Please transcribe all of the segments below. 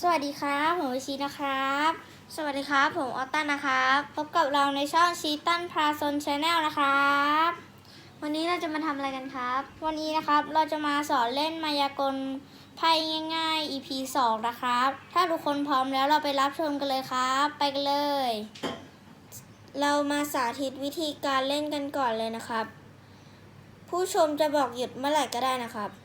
สวัสดีครับผมวิชีนะครับ สวัสดีครับผมออตตันนะครับ พบกับเราในช่องชีตันพาซนชาแนลนะครับ วันนี้เราจะมาทำอะไรกันครับ วันนี้นะครับเราจะมาสอนเล่นมายากลไพ่ง่าย ๆ EP 2 นะครับ ถ้าทุกคนพร้อมแล้วเราไปรับชมกันเลยครับ ไปกันเลย เรามาสาธิตวิธีการเล่นกันก่อนเลยนะครับ ผู้ชมจะบอกหยุดเมื่อไหร่ก็ได้นะครับ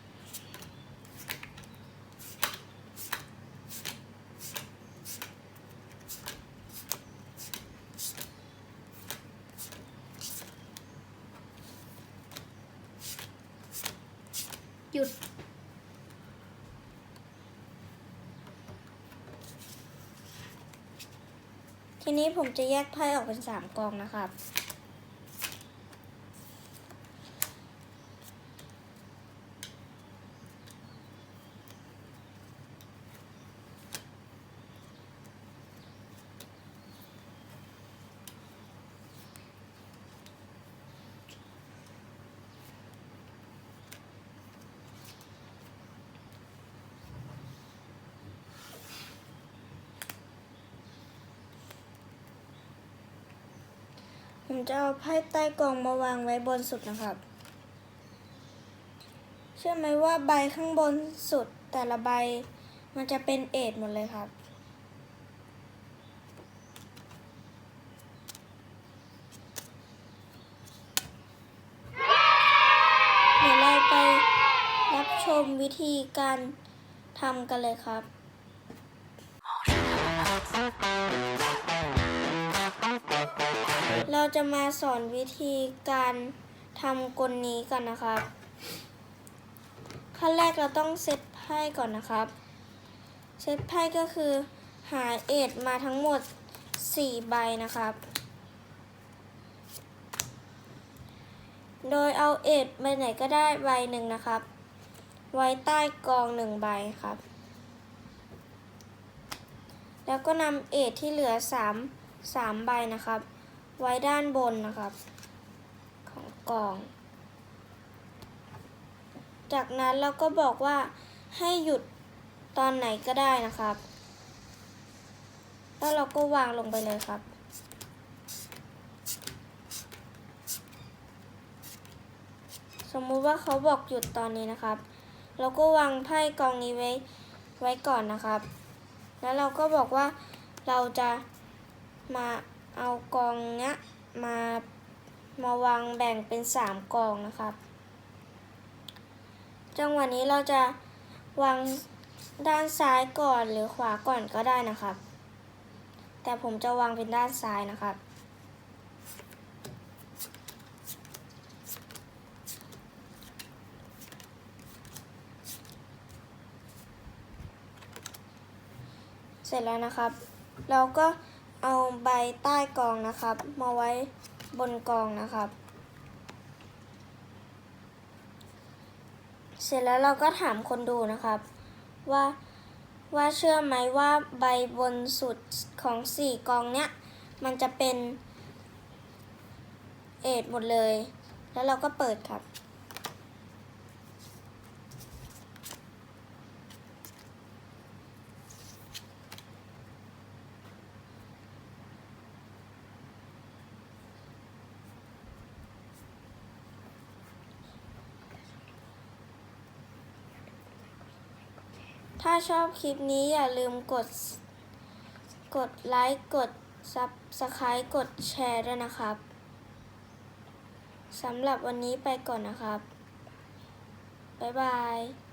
ุด ทีนี้ผมจะแยกไพ่ออกเป็นสามกองนะครับ ผมจะเอาไพ่ใต้กล่องมาวางไว้บนสุดนะครับ เชื่อไหมว่าใบข้างบนสุดแต่ละใบมันจะเป็นเอทหมดเลยครับเดี๋ยวเราไปรับชมวิธีการทำกันเลยครับ เราจะมาสอนวิธีการทำกลนี้กันนะครับ ขั้นแรกเราต้องเซตไพ่ก่อนนะครับ เซตไพ่ก็คือหาเอทมาทั้งหมด 4 ใบนะครับ โดยเอาเอทใบไหนก็ได้ใบหนึ่งนะครับ ไว้ใต้กองหนึ่งใบครับ แล้วก็นำเอทที่เหลือ 3 3ใบนะครับ ไว้ด้านบนนะครับ ของกล่อง จากนั้นเราก็บอกว่าให้หยุดตอนไหนก็ได้นะครับ แล้วเราก็วางลงไปเลยครับ สมมุติว่าเขาบอกหยุดตอนนี้นะครับ เราก็วางไพ่กองนี้ไว้ไว้ก่อนนะครับ แล้วเราก็บอกว่าเราจะ มาเอากองเนี้ยมามาวางแบ่งเป็นสามกองนะครับ จังหวะนี้เราจะวางด้านซ้ายก่อนหรือขวาก่อนก็ได้นะครับ แต่ผมจะวางเป็นด้านซ้ายนะครับ เสร็จแล้วนะครับ เราก็ เอาใบใต้กองนะครับ มาไว้บนกองนะครับ เสร็จแล้วเราก็ถามคนดูนะครับ ว่าว่าเชื่อไหมว่าใบบนสุดของสี่กองเนี้ยมันจะเป็นเอทหมดเลย แล้วเราก็เปิดครับ ถ้าชอบคลิปนี้อย่าลืมกด กดไลค์ กดซับสไครต์กดแชร์ด้วยนะครับ สำหรับวันนี้ไปก่อนนะครับ บ๊ายบาย